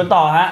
กันต่อฮะ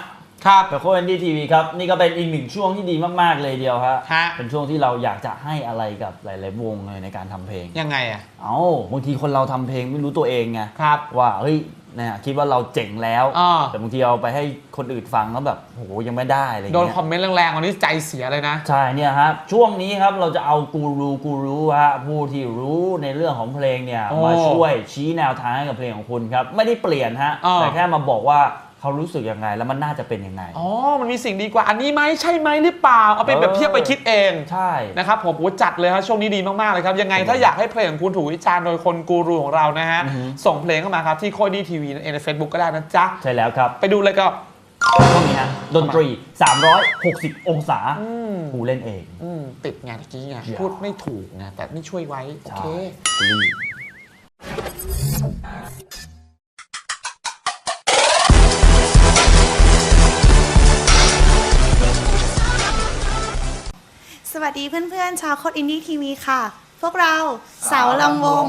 ครับกับโค้ชแอนดี้ทีวีครับ นี่ก็เป็นอีกหนึ่งช่วงที่ดีมาก ๆ เลยเดียวฮะฮะ เป็นช่วงที่เราอยากจะให้อะไรกับหลาย ๆ วงเลยในการทำเพลง ยังไงอะ เอ้าบางทีคนเราทำเพลงไม่รู้ตัวเองไงครับ ว่าเฮ้ยเนี่ยคิดว่าเราเจ๋งแล้วอ่า แต่บางทีเอาไปให้คนอื่นฟังแล้วแบบโหยังไม่ได้อะไรโดนเงี้ยคอมเมนต์แรงๆวันนี้ใจเสียเลยนะ ใช่เนี่ยครับช่วงนี้ครับเราจะเอากูรูกูรู้ฮะผู้ที่รู้ในเรื่องของเพลงเนี่ยโอ้มาช่วยชี้แนวทางให้กับเพลงของคุณครับ ไม่ได้เปลี่ยนฮะอ่า แต่แค่มาบอกว่า เขารู้สึกยังไงแล้วมันน่าจะเป็นยังไง อ๋อ มันมีสิ่งดีกว่าอันนี้ไหมใช่ไหมหรือเปล่า เอาไปแบบเออเทียบไปคิดเองใช่นะครับผมโอ้จัดเลยครับช่วงนี้ดีมากๆเลยครับ ยังไงถ้าอยากให้เพลงของคุณถูกวิจารณ์โดยคนกูรูของเรานะฮะอือฮึส่งเพลงเข้ามาครับ ที่โคดีทีวีในเฟซบุ๊กก็ได้นะจ๊ะ ใช่แล้วครับ ไปดูเลยก็ช่วงนี้ฮะดนตรี 360 องศาอืมกูเล่นเองอืมติดไงเมื่อกี้ไงอย่าพูดไม่ถูกไงแต่นี่ช่วยไว้โอเค วัสดีเพื่อนๆ ชาวโคดอินดี้ทีวีค่ะ พวกเราสาวลำวง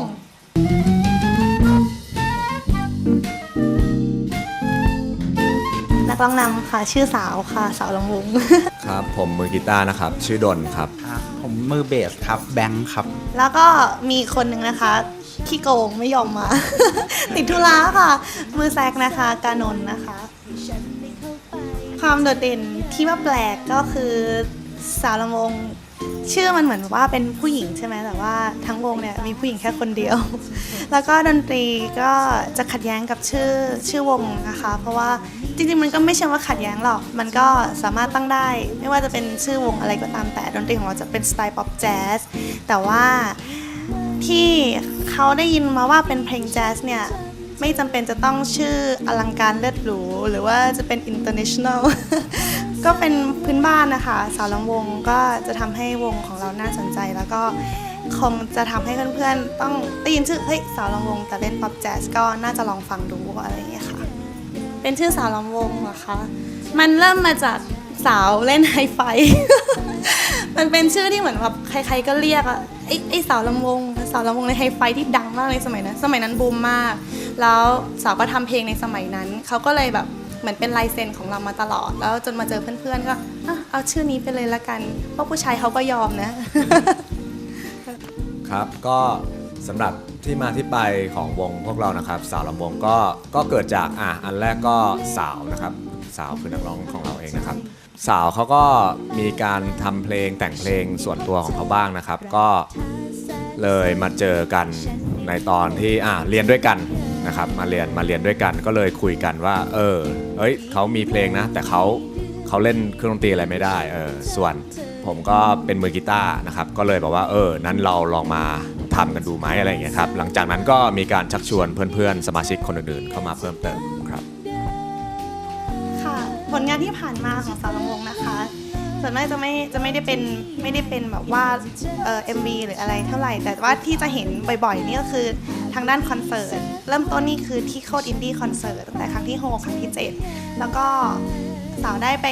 นักร้องนำค่ะ ชื่อสาวค่ะ สาวลำวง ครับ ผมมือกีตาร์นะครับ ชื่อดนครับ ครับผมมือเบสครับแบงค์ครับ แล้วก็มีคนหนึ่งนะคะ ขี้โกงไม่ยอมมา ติดธุระค่ะ มือแซกนะคะ กานนท์นะคะ ความโดดเด่นที่ว่าแปลกก็คือสาวลำวง ชื่อมันเหมือนว่าเป็นผู้หญิงใช่ไหมแต่ว่าทั้งวงเนี่ยมีผู้หญิงแค่คนเดียว แล้วก็ดนตรีก็จะขัดแย้งกับชื่อชื่อวงนะคะ เพราะว่าจริงๆมันก็ไม่ใช่ว่าขัดแย้งหรอก มันก็สามารถตั้งได้ ไม่ว่าจะเป็นชื่อวงอะไรก็ตามแต่ดนตรีของเราจะเป็นสไตล์ป๊อปแจ๊สแต่ว่าที่เขาได้ยินมาว่าเป็นเพลงแจ๊สเนี่ยไม่จำเป็นจะต้องชื่ออลังการเลิศหรูหรือว่าจะเป็น international ก็เป็นพื้นบ้านนะคะ สาวลำวงก็จะทำให้วงของเราน่าสนใจ แล้วก็คงจะทำให้เพื่อนๆ ต้องได้ยินชื่อเฮ้ยสาวลำวงแต่เล่นป๊อปแจ๊สก็น่าจะลองฟังดูอะไรอย่างเงี้ยค่ะ เป็นชื่อสาวลำวงเหรอคะมันเริ่มมาจากสาวเล่นไฮไฟ มันเป็นชื่อที่เหมือนแบบใคร ๆ ก็เรียกอะไอ้ไอ้สาวลำวง สาวลำวงในไฮไฟที่ดังมากในสมัยนั้น สมัยนั้นบูมมาก แล้วสาวก็ทำเพลงในสมัยนั้น เขาก็เลยแบบ เหมือนเป็นลายเซ็นของเรามาตลอด แล้วจนมาเจอเพื่อนๆก็อะเอาชื่อนี้ไปเลยละกัน เพราะผู้ชายเขาก็ยอมนะ ครับก็สำหรับที่มาที่ไปของวงพวกเรานะครับ สาวลำวงก็ก็เกิดจากอะอันแรกก็สาวนะครับ สาวคือนักร้องของเราเองนะครับ สาวเขาก็มีการทำเพลงแต่งเพลงส่วนตัวของเขาบ้างนะครับ ก็เลยมาเจอกันในตอนที่อะเรียนด้วยกัน นะครับมาเรียนมาเรียนด้วยกันก็เลยคุยกันว่า เออ เอ้ยเขามีเพลงนะ แต่เขาเขาเล่นเครื่องดนตรีอะไรไม่ได้เออส่วนผมก็เป็นมือกีตาร์นะครับก็เลยบอกว่าเออนั้นเราลองมาทำกันดูไหมอะไรอย่างเงี้ยครับหลังจากนั้นก็มีการชักชวนเพื่อนๆ สมาชิกคนอื่นๆเข้ามาเพิ่มเติมครับค่ะผลงานที่ผ่านมาของสาวลำวงนะคะส่วนมากจะไม่จะไม่ได้เป็นไม่ได้เป็นแบบว่าเอ่อ็มวีหรืออะไรเท่าไหร่ แต่ว่าที่จะเห็นบ่อยๆนี่ก็คือทางด้านคอนเสิร์ต เริ่มต้นนี่คือที่โคดอินดี้คอนเสิร์ตตั้งแต่ครั้งที่ 6 ครั้งที่ 7 แล้วก็สาวได้ไป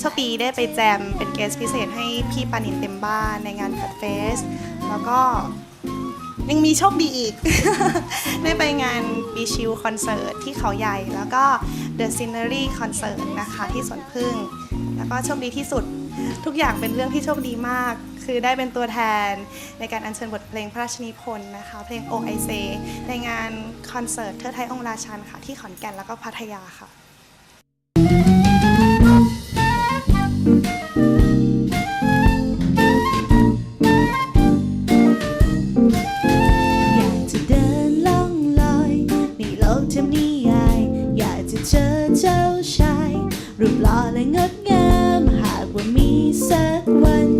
โชคดีได้ไปแจมเป็นเกสพิเศษให้พี่ปานินเต็มบ้านในงานแฟดเฟส แล้วก็ยังมีโชคดีอีก ได้ไปงานบีชิวคอนเสิร์ตที่เขาใหญ่ แล้วก็ The Scenery คอนเสิร์ตนะคะที่สวนพึ่ง แล้วก็โชคดีที่สุด ทุกอย่างเป็นเรื่องที่โชคดีมาก คือได้เป็นตัวแทนในการอัญเชิญบทเพลงพระราชนิพนธ์นะคะ เพลงโอไอเซในงานคอนเสิร์ตเทิดไทยองค์ราชันค่ะ ที่ขอนแก่นแล้วก็พัทยาค่ะ ว่ามีสักวัน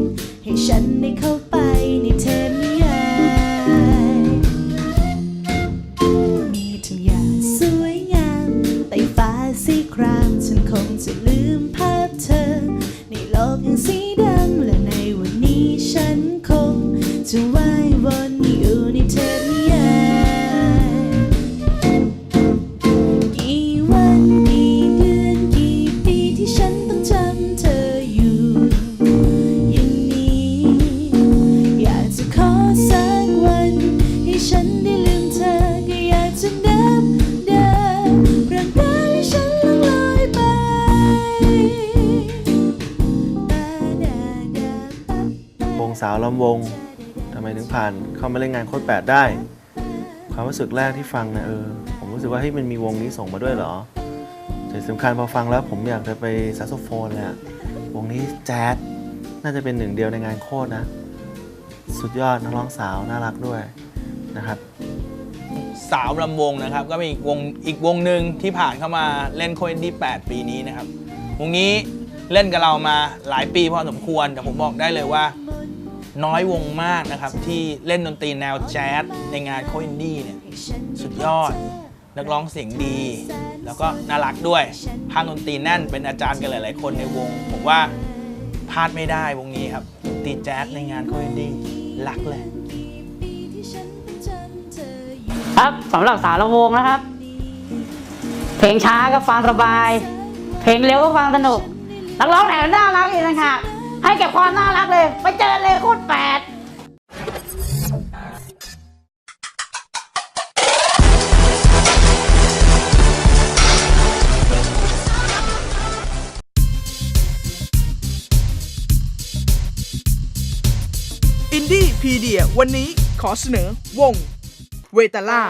ให้ฉันได้เข้าไปในเทพนิยายมีทุกอย่างสวยงามไต่ฟ้าสีคราม ฉันคงจะลืมภาพเธอ ในโลกยังสีดำแดง งสาวลำวงทำไมถึงผ่านเข้ามาเล่นงานโคตรแปดได้ ความรู้สึกแรกที่ฟังนี่ยเออผมรู้สึกว่าเฮ้ยมันมีวงนี้ส่งมาด้วยเหรอแต่สำคัญพอฟังแล้วผมอยากจะไปแซกโซโฟนเลยอะวงนี้แจ๊สน่าจะเป็นหนึ่งเดียวในงานโคตรนะ สุดยอดนักร้องสาวน่ารักด้วยนะครับสาวลำวงนะครับ ก็มีอีกวงอีกวงหนึ่งที่ผ่านเข้ามาเล่นโคเอนดี้8ปีนี้นะครับ วงนี้เล่นกับเรามาหลายปีพอสมควร แต่ผมบอกได้เลยว่า น้อยวงมากนะครับ ที่เล่นดนตรีแนวแจ๊สในงานโคเอนดี้เนี่ยสุดยอด นักร้องเสียงดี แล้วก็น่ารักด้วยภาคดนตรีแน่นเป็นอาจารย์กันหลาย ๆ คนในวง ผมว่าพลาดไม่ได้วงนี้ครับดนตรีแจ๊สในงานโคเอนดี้รักเลยครับสำหรับสาวลำวงนะครับ เพลงช้าก็ฟังสบาย เพลงเร็วก็ฟังสนุกนักร้องไหนน่ารักอีกต่างหาก ให้เก็บความน่ารักเลย ไปเจอเลยโคตรแปดอินดี้พีเดียวันนี้ขอเสนอวง เวตาล่า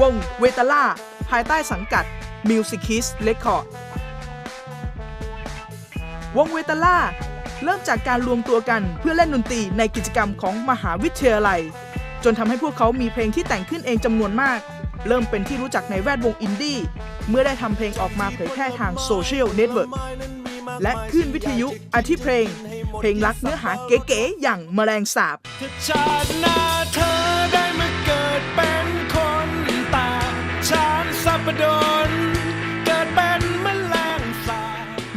วงเวตาล่า ภายใต้สังกัด Music Kiss Record วงเวตาล่า เริ่มจากการรวมตัวกันเพื่อเล่นดนตรีในกิจกรรมของมหาวิทยาลัย จนทำให้พวกเขามีเพลงที่แต่งขึ้นเองจำนวนมาก เริ่มเป็นที่รู้จักในแวดวงอินดี้เมื่อได้ทำเพลงออกมาเผยแพร่ทางโซเชียลเน็ตเวิร์กและคลื่นวิทยุอาทิเพลง เพลงรักเนื้อหาเก๋ๆอย่างแมลงสาบชาติหน้าเธอ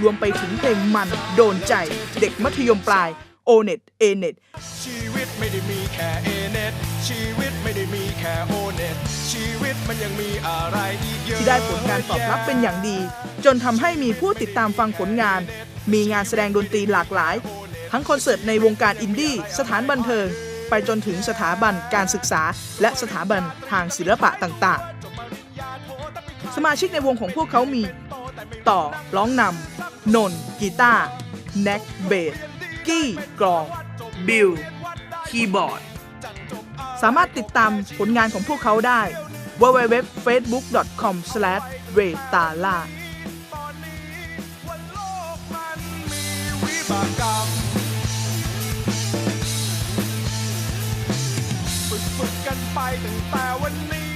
รวมไปถึงเพลงมันโดนใจ เด็กมัธยมปลายโอเน็ตเอเน็ตชีวิตไม่ได้มีแค่เอเน็ตชีวิตไม่ได้มีแค่โอเน็ตชีวิตมันยังมีอะไรอีกเยอะที่ได้ผลการตอบรับเป็นอย่างดี จนทำให้มีผู้ติดตามฟังผลงาน มีงานแสดงดนตรีหลากหลาย ทั้งคอนเสิร์ตในวงการอินดี้สถานบันเทิง ไปจนถึงสถาบันการศึกษา และสถาบันทางศิลปะต่างๆ สมาชิกในวงของพวกเขามี ต่อร้องนำ นนกีตาร์แน็กเบสกี้กรอง บิลคีย์บอร์ด สามารถติดตามผลงานของพวกเขาได้ www.facebook.com/retala ฝึกกันไปตั้งแต่วันนี้